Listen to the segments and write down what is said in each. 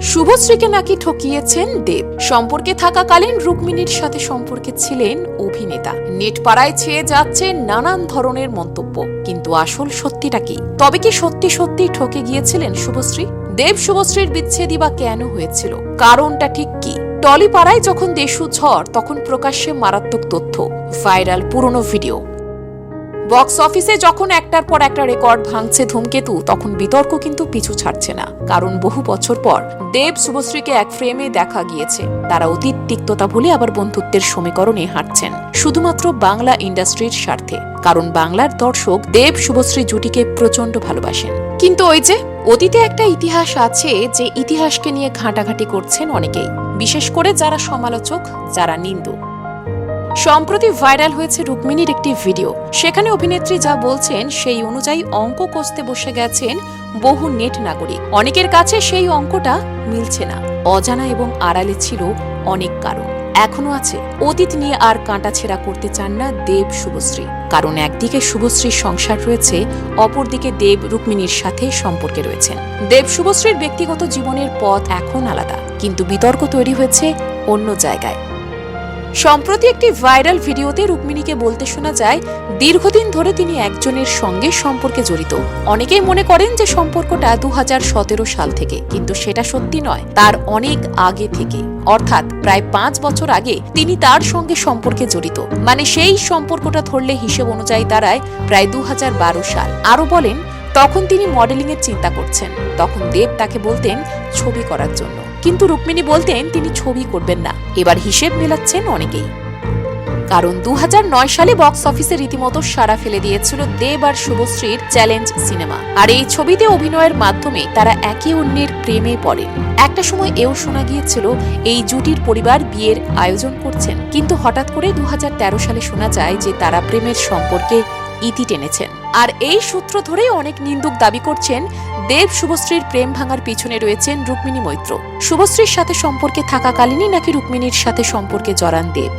শুভশ্রীকে নাকি ঠকিয়েছেন দেব। সম্পর্কে থাকাকালীন রুক্মিণীর সাথে সম্পর্কে ছিলেন অভিনেতা। নেট পাড়ায় ছেয়ে যাচ্ছে নানান ধরনের মন্তব্য। কিন্তু আসল সত্যিটা কি? তবে কি সত্যি সত্যি ঠকে গিয়েছিলেন শুভশ্রী? দেব শুভশ্রীর বিচ্ছেদই বা কেন হয়েছিল? কারণটা ঠিক কি? টলিপাড়ায় যখন দেশু ঝড় তখন প্রকাশ্যে মারাত্মক তথ্য। ভাইরাল পুরনো ভিডিও। বক্স অফিসে যখন একটার পর একটা রেকর্ড ভাঙছে ধূমকেতু, তখন বিতর্ক কিন্তু পিছু ছাড়ছে না। কারণ বহু বছর পর দেব শুভশ্রীকে এক ফ্রেমে দেখা গিয়েছে। তারা অতীত তিক্ততা ভুলে আবার বন্ধুত্বের সমীকরণে হাঁটছেন। শুধুমাত্র বাংলা ইন্ডাস্ট্রির স্বার্থে। কারণ বাংলার দর্শক দেব শুভশ্রী জুটিকে প্রচণ্ড ভালোবাসেন। কিন্তু ওই যে, অতীতে একটা ইতিহাস আছে যে ইতিহাসকে নিয়ে ঘাঁটাঘাঁটি করছেন অনেকেই। বিশেষ করে যারা সমালোচক, যারা নিন্দুক। সম্প্রতি ভাইরাল হয়েছে রুক্মিণীর একটি ভিডিও। সেখানে অভিনেত্রী যা বলছেন, সেই অনুযায়ী অঙ্ক কষতে বসে গেছেন বহু নেট নাগরিক। অনেকের কাছে সেই অঙ্কটা মিলছে না। অজানা এবং আড়ালে ছিল অনেক কারণ। এখনও আছে। অতীত নিয়ে আর কাঁটাছেড়া করতে চান না দেব শুভশ্রী। কারণ একদিকে শুভশ্রীর সংসার রয়েছে, অপরদিকে দেব রুক্মিণীর সাথে সম্পর্কে রয়েছেন। দেব শুভশ্রীর ব্যক্তিগত জীবনের পথ এখন আলাদা। কিন্তু বিতর্ক তৈরি হয়েছে অন্য জায়গায়। সম্প্রতি একটি ভাইরাল ভিডিওতে রুক্মিণীকে বলতে শোনা যায়, দীর্ঘদিন ধরে তিনি একজনের সঙ্গে সম্পর্কে জড়িত। অনেকেই মনে করেন যে সম্পর্কটা দুহাজার সতেরো সাল থেকে, কিন্তু সেটা সত্যি নয়, তার অনেক আগে থেকে। অর্থাৎ প্রায় পাঁচ বছর আগে তিনি তার সঙ্গে সম্পর্কে জড়িত। মানে সেই সম্পর্কটা ধরলে হিসেব অনুযায়ী দাঁড়ায় প্রায় দু হাজার বারো সাল। আরও বলেন, তখন তিনি মডেলিং এর চিন্তা করছেন। তখন দেব তাকে বলতেন, ছবি করার জন্য। কিন্তু রুক্মিণী বলতেন, তিনি ছবি করবেন না। এবার হিসেব মেলাচ্ছেন অনেকেই। কারণ দু হাজার নয় সালে বক্স অফিসে রীতিমতো সাড়া ফেলে দিয়েছিল দেব আর শুভশ্রীর চ্যালেঞ্জ সিনেমা। আর এই ছবিতে অভিনয়ের মাধ্যমে তারা একে অন্যের প্রেমে পড়েন একটা সময় এও শোনা গিয়েছিল, এই জুটির পরিবার বিয়ের আয়োজন করছেন। কিন্তু হঠাৎ করে দু হাজার তেরো সালে শোনা যায় যে তারা প্রেমের সম্পর্কে ইতি টেনেছেন। আর এই সূত্র ধরে অনেক নিন্দুক দাবি করছেন, দেব শুভশ্রীর প্রেম ভাঙার পিছনে রয়েছেন রুক্মিণী মৈত্র। শুভশ্রীর সাথে সম্পর্কে থাকাকালীনই নাকি রুক্মিণীর সাথে সম্পর্কে জড়ান দেব।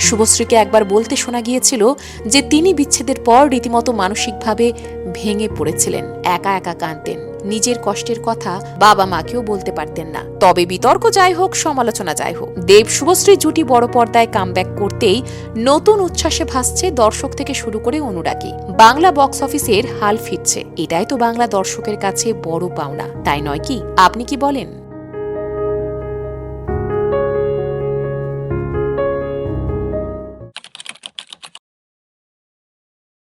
শুভশ্রীকে একবার বলতে শোনা গিয়েছিল যে তিনি বিচ্ছেদের পর রীতিমতো মানসিকভাবে ভেঙে পড়েছিলেন, একা একা কাঁদতেন। নিজের কষ্টের কথা বাবা মাকেও বলতে পারতেন না। তবে বিতর্ক যাই হোক, সমালোচনা যাই হোক, দেব শুভশ্রী জুটি বড় পর্দায় কামব্যাক করতেই নতুন উচ্ছ্বাসে ভাসছে দর্শক থেকে শুরু করে অনুরাগী। বাংলা বক্স অফিসের হাল ফিরছে। এটাই তো বাংলা দর্শকের কাছে বড় পাওনা, তাই নয় কি? আপনি কি বলেন?